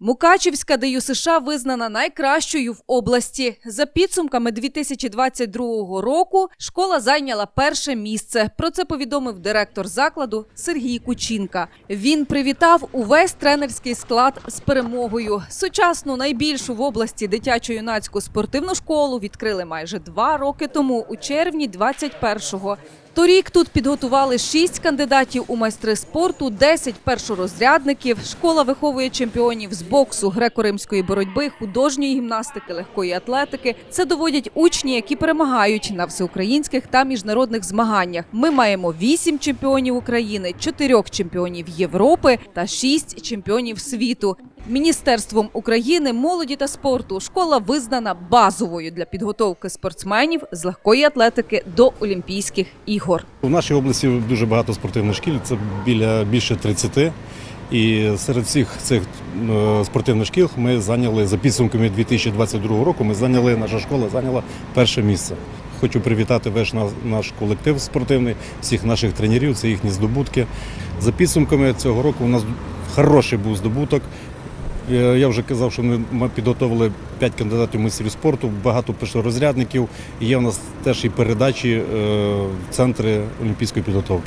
Мукачівська ДЮ США визнана найкращою в області. За підсумками 2022 року школа зайняла перше місце. Про це повідомив директор закладу Сергій Кучінка. Він привітав увесь тренерський склад з перемогою. Сучасну найбільшу в області дитячо-юнацьку спортивну школу відкрили майже два роки тому, у червні 21-го. Торік тут підготували шість кандидатів у майстри спорту, 10 першорозрядників. Школа виховує чемпіонів з боксу, греко-римської боротьби, художньої гімнастики, легкої атлетики. Це доводять учні, які перемагають на всеукраїнських та міжнародних змаганнях. Ми маємо вісім чемпіонів України, чотирьох чемпіонів Європи та шість чемпіонів світу. Міністерством України молоді та спорту школа визнана базовою для підготовки спортсменів з легкої атлетики до Олімпійських ігор. У нашій області дуже багато спортивних шкіл, це біля більше 30. І серед всіх цих е, спортивних шкіл ми зайняли за підсумками 2022 року. Ми зайняли наша школа зайняла перше місце. Хочу привітати весь наш колектив спортивний, всіх наших тренерів. Це їхні здобутки. За підсумками цього року у нас хороший був здобуток. Е, Я вже казав, що ми підготовили 5 кандидатів майстрів спорту, багато першорозрядників. Є в нас теж і передачі е, в центри олімпійської підготовки.